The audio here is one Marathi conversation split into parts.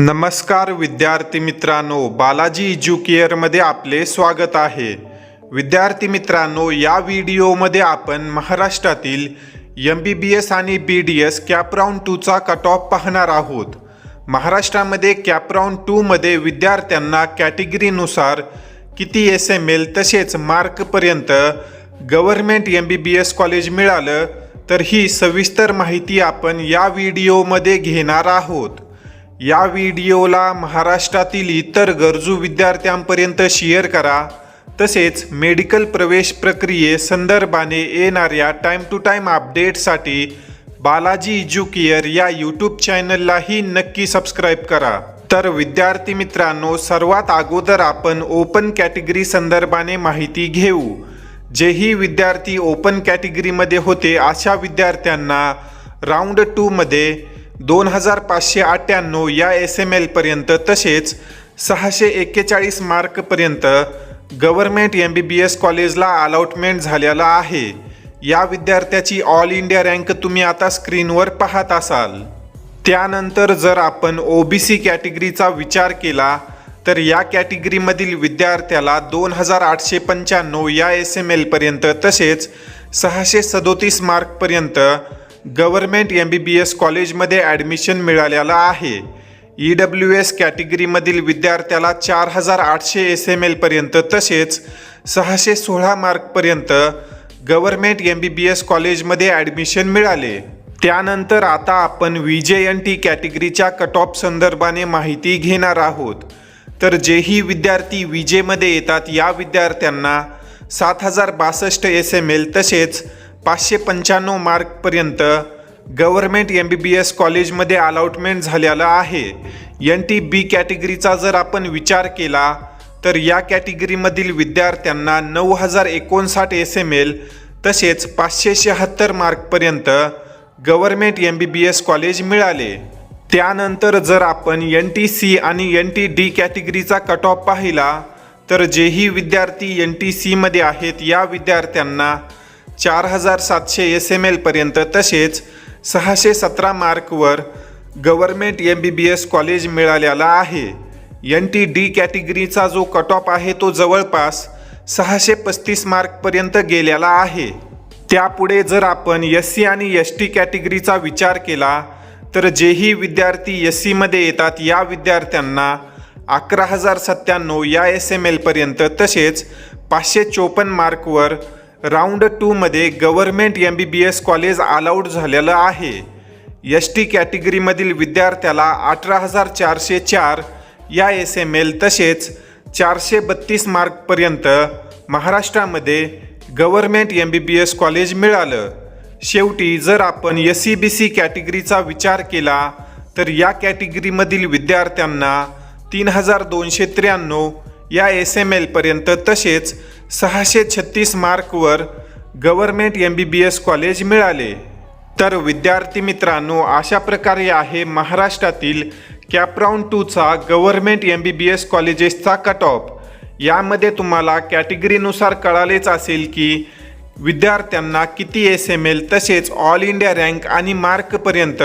नमस्कार विद्यार्थी मित्रांनो बालाजी एज्युकेअरमध्ये आपले स्वागत आहे. विद्यार्थी मित्रांनो या व्हिडिओमध्ये आपण महाराष्ट्रातील एम बी बी एस आणि B D S cap round टूचा cut off पाहणार आहोत. महाराष्ट्रामध्ये कॅपराऊंड टूमध्ये विद्यार्थ्यांना कॅटेगरीनुसार किती एस एम एल तसेच मार्कपर्यंत government M B B S college मिळालं तर ही सविस्तर माहिती आपण या व्हिडिओमध्ये घेणार आहोत. या व्हिडिओला महाराष्ट्रातील इतर गरजू विद्यार्थ्यांपर्यंत शेअर करा. तसेच मेडिकल प्रवेश प्रक्रिये संदर्भाने येणाऱ्या टाईम टू टाईम अपडेटसाठी बालाजी एज्युकेअर या यूट्यूब चॅनललाही नक्की सबस्क्राईब करा. तर विद्यार्थी मित्रांनो सर्वात अगोदर आपण ओपन कॅटेगरी संदर्भाने माहिती घेऊ. जेही विद्यार्थी ओपन कॅटेगरीमध्ये होते अशा विद्यार्थ्यांना राऊंड टूमध्ये दोन हजार पाचशे अठ्ठ्याण्णव या एस एम एलपर्यंत तसेच सहाशे एक्केचाळीस मार्कपर्यंत government M B B S कॉलेजला अलॉटमेंट झालेला आहे. या विद्यार्थ्याची ऑल इंडिया रँक तुम्ही आता स्क्रीनवर पाहत असाल. त्यानंतर जर आपण ओ बी सी कॅटेगरीचा विचार केला तर या कॅटेगरीमधील विद्यार्थ्याला दोन हजार आठशे पंच्याण्णव या एस एम एलपर्यंत तसेच सहाशे सदोतीस मार्कपर्यंत government M B B S कॉलेजमध्ये ॲडमिशन मिळालेलं आहे. ई डब्ल्यू एस कॅटेगरीमधील विद्यार्थ्याला चार हजार आठशे एस एम एलपर्यंत तसेच सहाशे सोळा मार्कपर्यंत government M B B S कॉलेजमध्ये ॲडमिशन मिळाले. त्यानंतर आता आपण व्ही जे एन टी कॅटेगरीच्या कट ऑफ संदर्भाने माहिती घेणार आहोत. तर जेही विद्यार्थी विजेमध्ये येतात या विद्यार्थ्यांना सात हजार बासष्ट एस एम एल तसेच पाचशे पंच्याण्णव मार्कपर्यंत government M B B S कॉलेजमध्ये अलॉटमेंट झालेलं आहे. एन टी बी कॅटेगरीचा जर आपण विचार केला तर या कॅटेगरीमधील विद्यार्थ्यांना नऊ हजार एकोणसाठ एस एम एल तसेच पाचशे शहात्तर मार्कपर्यंत government M B B S college मिळाले. त्यानंतर जर आपण एन टी सी आणि एन टी डी कॅटेगरीचा कट ऑफ पाहिला तर जेही विद्यार्थी एन टी सीमध्ये आहेत या विद्यार्थ्यांना चार हजार सातशे एस एम एलपर्यंत तसेच सहाशे सतरा मार्कवर government M B B S college मिळालेला आहे. एन टी डी कॅटेगरीचा जो कट ऑफ आहे तो जवळपास सहाशे पस्तीस मार्कपर्यंत गेलेला आहे. त्यापुढे जर आपण एस सी आणि एस टी कॅटेगरीचा विचार केला तर जेही विद्यार्थी एस सीमध्ये येतात या विद्यार्थ्यांना अकरा हजार सत्त्याण्णव या एस एम एलपर्यंत तसेच पाचशे चोपन्न मार्कवर राऊंड टूमध्ये government M B B S college allowed झालेलं आहे. एस टी कॅटेगरीमधील विद्यार्थ्याला अठरा हजार चारशे चार या एस एम एल तसेच चारशे बत्तीस मार्कपर्यंत महाराष्ट्रामध्ये government M B B S college मिळालं. शेवटी जर आपण एस सी बी सी कॅटेगरीचा विचार केला तर या कॅटेगरीमधील विद्यार्थ्यांना तीन हजार दोनशे त्र्याण्णव या एस एम एलपर्यंत तसेच सहाशे छत्तीस मार्कवर government M B B S college मिळाले. तर विद्यार्थी मित्रांनो अशा प्रकारे आहे महाराष्ट्रातील CAP round टूचा government M B B S कॉलेजेसचा cut off यामध्ये तुम्हाला कॅटेगरीनुसार कळालेच असेल की विद्यार्थ्यांना किती एस एम एल तसेच ऑल इंडिया रँक आणि मार्कपर्यंत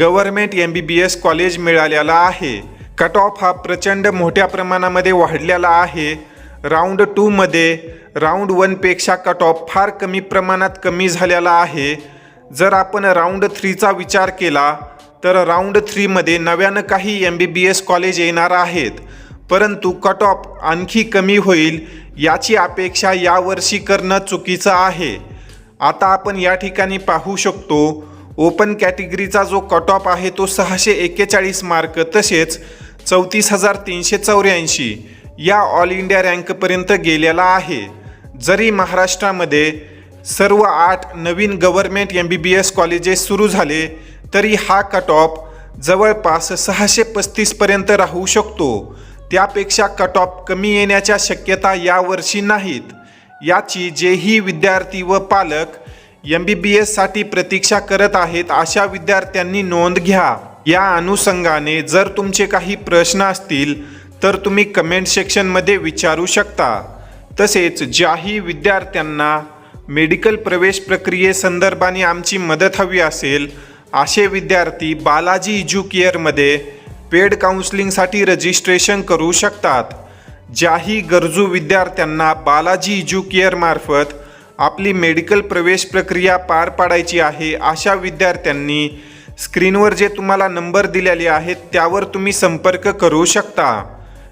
government M B B S college मिळालेला आहे. कट ऑफ हा प्रचंड मोठ्या प्रमाणामध्ये वाढलेला आहे. राऊंड टूमध्ये राऊंड वनपेक्षा कट ऑफ फार कमी प्रमाणात कमी झालेला आहे. जर आपण राऊंड थ्रीचा विचार केला तर राऊंड थ्रीमध्ये नव्यानं काही M B B S college येणार आहेत. परंतु कट ऑफ आणखी कमी होईल याची अपेक्षा यावर्षी करणं चुकीचं आहे. आता आपण या ठिकाणी पाहू शकतो ओपन कॅटेगरीचा जो कट ऑफ आहे तो सहाशे एक्केचाळीस मार्क तसेच चौतीस हजार तीनशे चौऱ्याऐंशी. या ऑल इंडिया रँकपर्यंत गेलेला आहे. जरी महाराष्ट्रामध्ये सर्व आठ नवीन government M B B S colleges सुरू झाले तरी हा कट ऑफ जवळपास सहाशे पस्तीसपर्यंत राहू शकतो. त्यापेक्षा कट ऑफ कमी येण्याच्या शक्यता यावर्षी नाहीत. याची जेही विद्यार्थी व पालक एम बी बी एससाठी प्रतीक्षा करत आहेत अशा विद्यार्थ्यांनी नोंद घ्या. या अनुषंगाने जर तुमचे काही प्रश्न असतील तर तुम्ही कमेंट सेक्शनमध्ये विचारू शकता. तसेच ज्याही विद्यार्थ्यांना मेडिकल प्रवेश प्रक्रियेसंदर्भाने आमची मदत हवी असेल असे विद्यार्थी बालाजी इज्युकेअरमध्ये पेड काउन्सिलिंगसाठी रजिस्ट्रेशन करू शकतात. ज्याही गरजू विद्यार्थ्यांना बालाजी इज्युकेअरमार्फत आपली मेडिकल प्रवेश प्रक्रिया पार पाडायची आहे अशा विद्यार्थ्यांनी स्क्रीनवर जे तुम्हाला नंबर दिलेले आहेत त्यावर तुम्ही संपर्क करू शकता.